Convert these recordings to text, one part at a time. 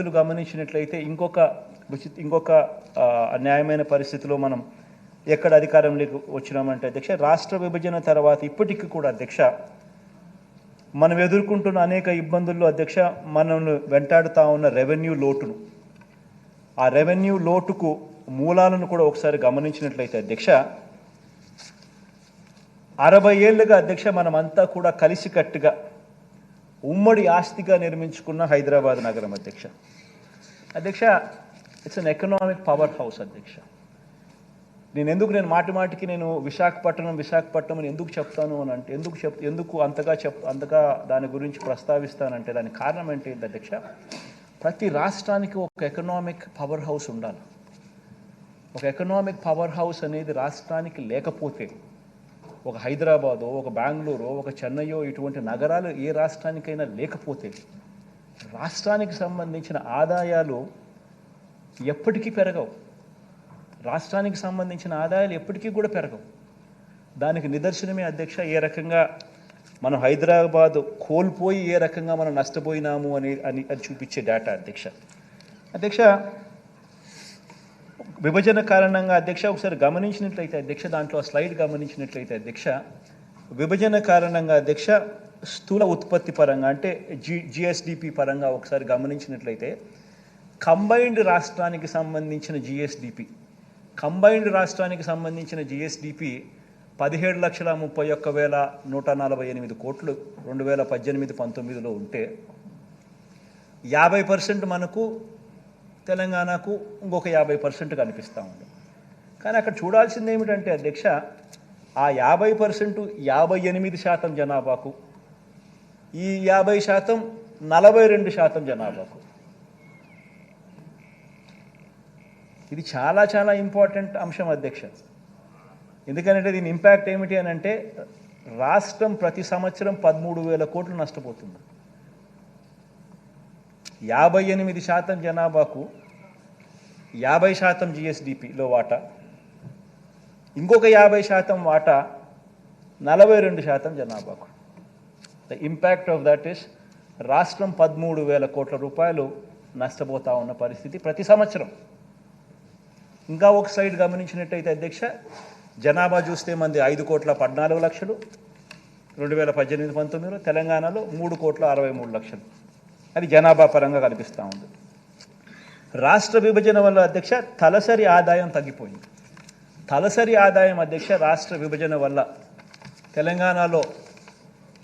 గమనించినట్లయితే ఇంకొక ఇంకొక న్యాయమైన అన్యాయమైన పరిస్థితిలో మనం ఎక్కడ అధికారంలోకి వచ్చినామంటే అధ్యక్ష రాష్ట్ర విభజన తర్వాత ఇప్పటికీ కూడా అధ్యక్ష మనం ఎదుర్కొంటున్న అనేక ఇబ్బందుల్లో అధ్యక్ష మనల్ని వెంటాడుతూ ఉన్న రెవెన్యూ లోటును. ఆ రెవెన్యూ లోటుకు మూలాలను కూడా ఒకసారి గమనించినట్లయితే అధ్యక్ష అరవై ఏళ్ళుగా అధ్యక్ష మనమంతా కూడా కలిసికట్టుగా ఉమ్మడి ఆస్తిగా నిర్మించుకున్న హైదరాబాద్ నగరం అధ్యక్ష. అధ్యక్ష it's an economic power house అధ్యక్ష. నేను ఎందుకు నేను మాటి మాటికి నేను విశాఖపట్నం విశాఖపట్నం అని ఎందుకు చెప్తాను అని అంటే ఎందుకు చెప్ ఎందుకు అంతగా చెప్ అంతగా దాని గురించి ప్రస్తావిస్తానంటే దానికి కారణం ఏంటి అధ్యక్ష? ప్రతి రాష్ట్రానికి ఒక ఎకనామిక్ పవర్ హౌస్ ఉండాలి. ఒక ఎకనామిక్ పవర్ హౌస్ అనేది రాష్ట్రానికి లేకపోతే ఒక హైదరాబాదో ఒక బెంగళూరు ఒక చెన్నయో ఇటువంటి నగరాలు ఏ రాష్ట్రానికైనా లేకపోతే రాష్ట్రానికి సంబంధించిన ఆదాయాలు ఎప్పటికీ పెరగవు. రాష్ట్రానికి సంబంధించిన ఆదాయాలు ఎప్పటికీ కూడా పెరగవు. దానికి నిదర్శనమే అధ్యక్ష ఏ రకంగా మనం హైదరాబాద్ కోల్పోయి ఏ రకంగా మనం నష్టపోయినాము అని అని అది చూపించే డేటా అధ్యక్ష. అధ్యక్ష విభజన కారణంగా అధ్యక్ష ఒకసారి గమనించినట్లయితే అధ్యక్ష దాంట్లో స్లైడ్ గమనించినట్లయితే అధ్యక్ష విభజన కారణంగా అధ్యక్ష స్థూల ఉత్పత్తి పరంగా అంటే జి జిఎస్డిపి పరంగా ఒకసారి గమనించినట్లయితే కంబైన్డ్ రాష్ట్రానికి సంబంధించిన జిఎస్డిపి కంబైన్డ్ రాష్ట్రానికి సంబంధించిన జిఎస్డిపి పదిహేడు లక్షల ముప్పై ఒక్క వేల నూట నలభై ఎనిమిది కోట్లు రెండు వేల పద్దెనిమిది పంతొమ్మిదిలో ఉంటే యాభై పర్సెంట్ మనకు తెలంగాణకు ఇంకొక యాభై పర్సెంట్ కనిపిస్తూ ఉంది. కానీ అక్కడ చూడాల్సింది ఏమిటంటే అధ్యక్ష ఆ యాభై పర్సెంట్ యాభై ఎనిమిది శాతం జనాభాకు ఈ యాభై శాతం నలభై రెండు శాతం జనాభాకు. ఇది చాలా చాలా ఇంపార్టెంట్ అంశం అధ్యక్ష. ఎందుకంటే దీని ఇంపాక్ట్ ఏమిటి అని అంటే రాష్ట్రం ప్రతి సంవత్సరం పదమూడు వేల కోట్లు నష్టపోతుంది. యాభై ఎనిమిది శాతం జనాభాకు యాభై శాతం జిఎస్డిపిలో వాటా. ఇంకొక యాభై శాతం వాటా నలభై రెండు శాతం జనాభాకు. The impact of that is రాష్ట్రం పదమూడు వేల కోట్ల రూపాయలు నష్టపోతా ఉన్న పరిస్థితి ప్రతి సంవత్సరం. ఇంకా ఒక సైడ్ గమనించినట్టయితే అధ్యక్ష జనాభా చూస్తే మంది ఐదు కోట్ల పద్నాలుగు లక్షలు రెండు వేల పద్దెనిమిది పంతొమ్మిదిలో తెలంగాణలో మూడు కోట్ల అరవై మూడు లక్షలు. అది జనాభా పరంగా కనిపిస్తూ ఉంది. రాష్ట్ర విభజన వల్ల అధ్యక్ష తలసరి ఆదాయం తగ్గిపోయింది. తలసరి ఆదాయం అధ్యక్ష రాష్ట్ర విభజన వల్ల తెలంగాణలో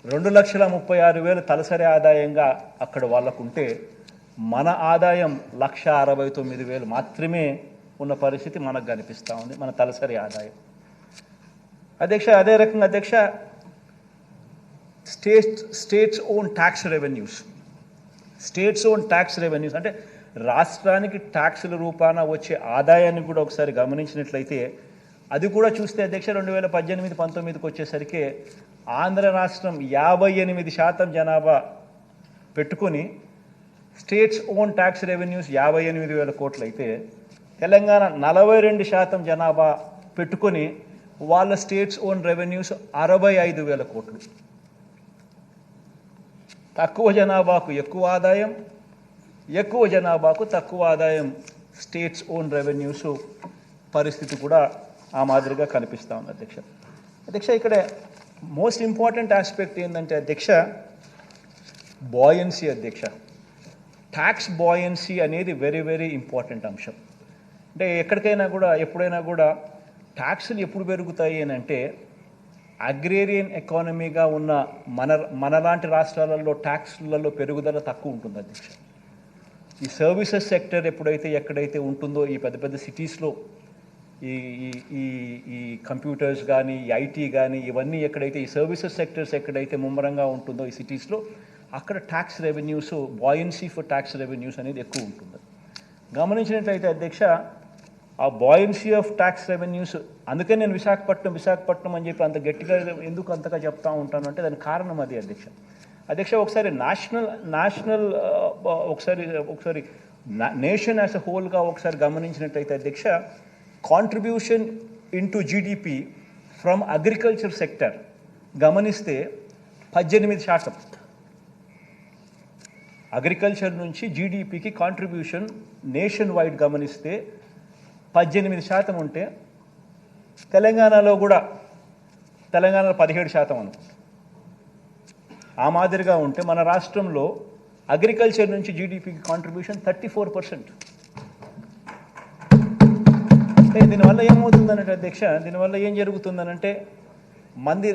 రెండు లక్షల ముప్పై ఆరు వేలు తలసరి ఆదాయంగా అక్కడ వాళ్ళకుంటే మన ఆదాయం లక్ష అరవై తొమ్మిది వేలు మాత్రమే ఉన్న పరిస్థితి మనకు కనిపిస్తూ ఉంది మన తలసరి ఆదాయం. అధ్యక్ష అదే రకంగా అధ్యక్ష state states own tax revenues. States own tax revenues అంటే రాష్ట్రానికి ట్యాక్సుల రూపాన వచ్చే ఆదాయాన్ని కూడా ఒకసారి గమనించినట్లయితే అది కూడా చూస్తే అధ్యక్ష రెండు వేల పద్దెనిమిది పంతొమ్మిదికి వచ్చేసరికి ఆంధ్ర రాష్ట్రం యాభై ఎనిమిది శాతం జనాభా పెట్టుకొని స్టేట్స్ ఓన్ ట్యాక్స్ రెవెన్యూస్ యాభై ఎనిమిది వేల కోట్లు అయితే తెలంగాణ నలభై రెండు శాతం జనాభా పెట్టుకొని వాళ్ళ స్టేట్స్ ఓన్ రెవెన్యూస్ అరవై ఐదు వేల కోట్లు. తక్కువ జనాభాకు ఎక్కువ ఆదాయం ఎక్కువ జనాభాకు తక్కువ ఆదాయం స్టేట్స్ ఓన్ రెవెన్యూస్ పరిస్థితి కూడా ఆ మాదిరిగా కనిపిస్తూ ఉంది అధ్యక్ష. అధ్యక్ష ఇక్కడ మోస్ట్ ఇంపార్టెంట్ ఆస్పెక్ట్ ఏంటంటే అధ్యక్ష బాయన్సీ అధ్యక్ష. ట్యాక్స్ బాయన్సీ అనేది వెరీ వెరీ ఇంపార్టెంట్ అంశం. అంటే ఎక్కడికైనా కూడా ఎప్పుడైనా కూడా ట్యాక్సులు ఎప్పుడు పెరుగుతాయి అని అంటే అగ్రేరియన్ ఎకానమీగా ఉన్న మన మనలాంటి రాష్ట్రాలలో ట్యాక్స్లలో పెరుగుదల తక్కువ ఉంటుంది అధ్యక్ష. ఈ సర్వీసెస్ సెక్టర్ ఎప్పుడైతే ఎక్కడైతే ఉంటుందో ఈ పెద్ద పెద్ద సిటీస్లో ఈ ఈ ఈ ఈ కంప్యూటర్స్ కానీ ఐటీ కానీ ఇవన్నీ ఎక్కడైతే ఈ సర్వీసెస్ సెక్టర్స్ ఎక్కడైతే ముమ్మరంగా ఉంటుందో ఈ సిటీస్లో అక్కడ tax revenues buoyancy for tax revenues అనేది ఎక్కువ ఉంటుంది. గమనించినట్లయితే అధ్యక్ష ఆ బాయన్సీ ఆఫ్ ట్యాక్స్ రెవెన్యూస్ అందుకే నేను విశాఖపట్నం విశాఖపట్నం అని చెప్పి అంత గట్టిగా ఎందుకు అంతగా చెప్తా ఉంటాను అంటే దానికి కారణం అది అధ్యక్ష. అధ్యక్ష ఒకసారి నేషనల్ నేషనల్ ఒకసారి ఒకసారి నేషన్ యాజ్ అ హోల్గా ఒకసారి గమనించినట్టయితే అధ్యక్ష contribution into GDP from agriculture sector గమనిస్తే పద్దెనిమిది శాతం. అగ్రికల్చర్ నుంచి జీడిపికి కాంట్రిబ్యూషన్ నేషన్ వైడ్ గమనిస్తే పద్దెనిమిది శాతం ఉంటే తెలంగాణలో కూడా తెలంగాణలో పదిహేడు శాతం అనుకో ఆ మాదిరిగా ఉంటే మన రాష్ట్రంలో అగ్రికల్చర్ నుంచి జీడిపికి కాంట్రిబ్యూషన్ థర్టీ ఫోర్ పర్సెంట్ అంటే దీనివల్ల ఏమవుతుందనంటే అధ్యక్ష దీనివల్ల ఏం జరుగుతుందనంటే మంది